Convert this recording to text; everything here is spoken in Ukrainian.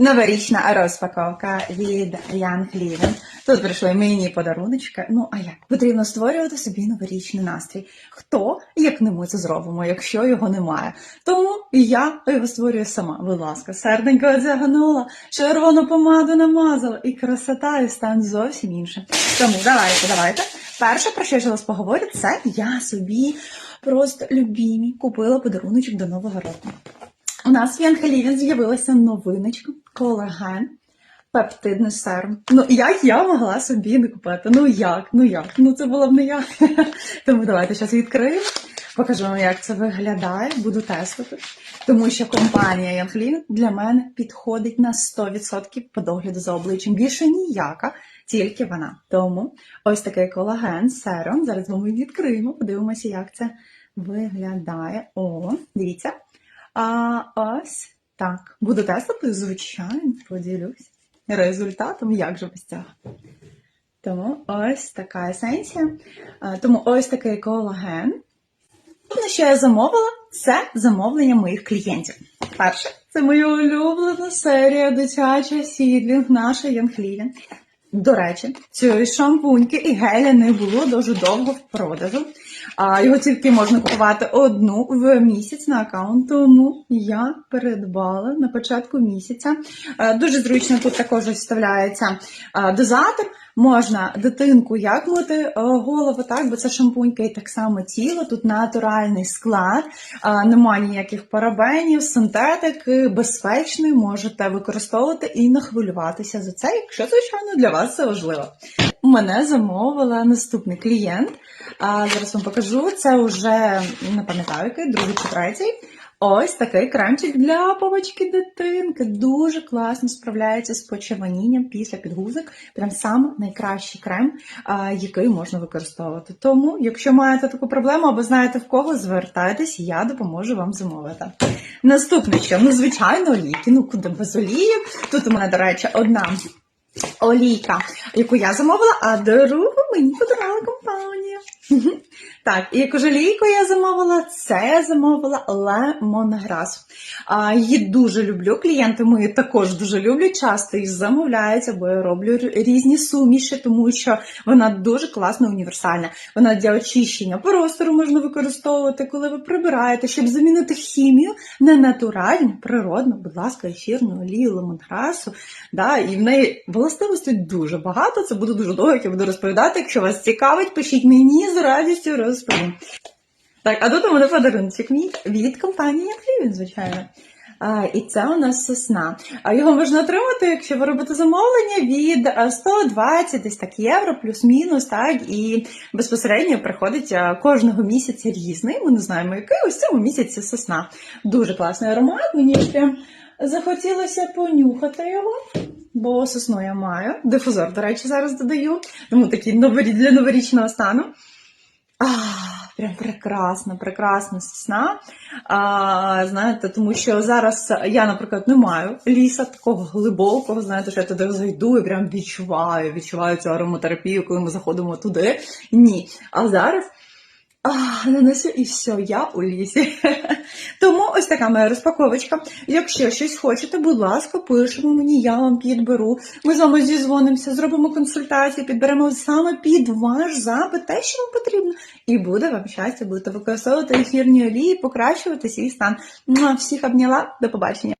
Новорічна розпаковка від Young Living. Тут прийшли мені подаруночки. Ну а як? Потрібно створювати собі новорічний настрій. Хто, як не ми це зробимо, якщо його немає? Тому я його створюю сама. Будь ласка, серденько одягнула, червону помаду намазала, і красота, і стан зовсім інший. Тому давайте, давайте. Перше, про що я зараз поговорю, це я собі просто любімі купила подаруночок до Нового року. У нас в Янхелівін з'явилася новиночка колаген пептидний серум. Ну як я могла собі не купити? Ну як? Ну як? Ну це було б не я. Тому давайте зараз відкриємо. Покажу вам, як це виглядає, буду тестувати. Тому що компанія Янхлін для мене підходить на 100% по догляду за обличчям. Більше ніяка, тільки вона. Тому ось такий колаген, серум. Зараз ми відкриємо, подивимося, як це виглядає. О, дивіться. А ось так. Буду тестувати, звичайно, поділюсь результатом, як же без цього. Тому ось така есенція. Тому ось такий колаген. Головне, що я замовила, це замовлення моїх клієнтів. Перше, це моя улюблена серія дитяча сідлінг, наша Янхлівін. До речі, цієї шампуньки і геля не було дуже довго в продажу. А його тільки можна купувати одну в місяць на аккаунт. Тому я передбала на початку місяця. Е, Дуже зручно тут також вставляється е, дозатор. Можна дитинку як мити е, голову, так, бо це шампунька і так само тіло. Тут натуральний склад, е, немає ніяких парабенів, синтетики, безпечний, можете використовувати і не хвилюватися за це, якщо, звичайно, для вас це важливо. Мене замовила наступний клієнт. А зараз вам покажу. Це вже не пам'ятаю, який, другий чи третій. Ось такий кремчик для повочки дитинки. Дуже класно справляється з почервонінням після підгузок. Прям сам найкращий крем, який можна використовувати. Тому, якщо маєте таку проблему або знаєте в кого, звертайтесь, я допоможу вам замовити. Наступне що? Ну, звичайно, олійки. Ну, куди без олії. Тут у мене, до речі, одна олійка, яку я замовила, а другу мені подарувала компанія. Так, і олійку я замовила, це я замовила лемонграс. А, її дуже люблю. Клієнти мої також дуже люблять, часто їх замовляють, бо я роблю різні суміші, тому що вона дуже класна, універсальна. Вона для очищення простору можна використовувати, коли ви прибираєте, щоб замінити хімію на натуральну, природну, будь ласка, ефірну олію лемонграсу. Да, і в неї властивостей дуже багато. Це буде дуже довго, як я буду розповідати. Якщо вас цікавить, пишіть мені з радістю розповім. Так, а тут у мене подарунок від, від компанії Флівін, звичайно. А, і це у нас сосна. А його можна отримати, якщо ви робите замовлення від 120 десь так євро, плюс-мінус, так, і безпосередньо приходить кожного місяця різний. Ми не знаємо, який ось цьому місяці сосна. Дуже класний аромат. Мені прям захотілося понюхати його. Бо сосну я маю. Дифузор, до речі, зараз додаю. Тому такий для новорічного стану. Прям прекрасна, прекрасна сосна. А, знаєте, тому що зараз я, наприклад, не маю ліса такого глибокого, знаєте, що я туди зайду і прям відчуваю, відчуваю цю ароматерапію, коли ми заходимо туди. Ні. А зараз. А, нанесу і все, я у лісі. Тому ось така моя розпаковочка. Якщо щось хочете, будь ласка, пишемо мені, я вам підберу. Ми з вами зізвонимося, зробимо консультацію, підберемо саме під ваш запит, те, що вам потрібно. І буде вам щастя, будете використовувати ефірні олії, покращувати свій стан. Всіх обняла, до побачення.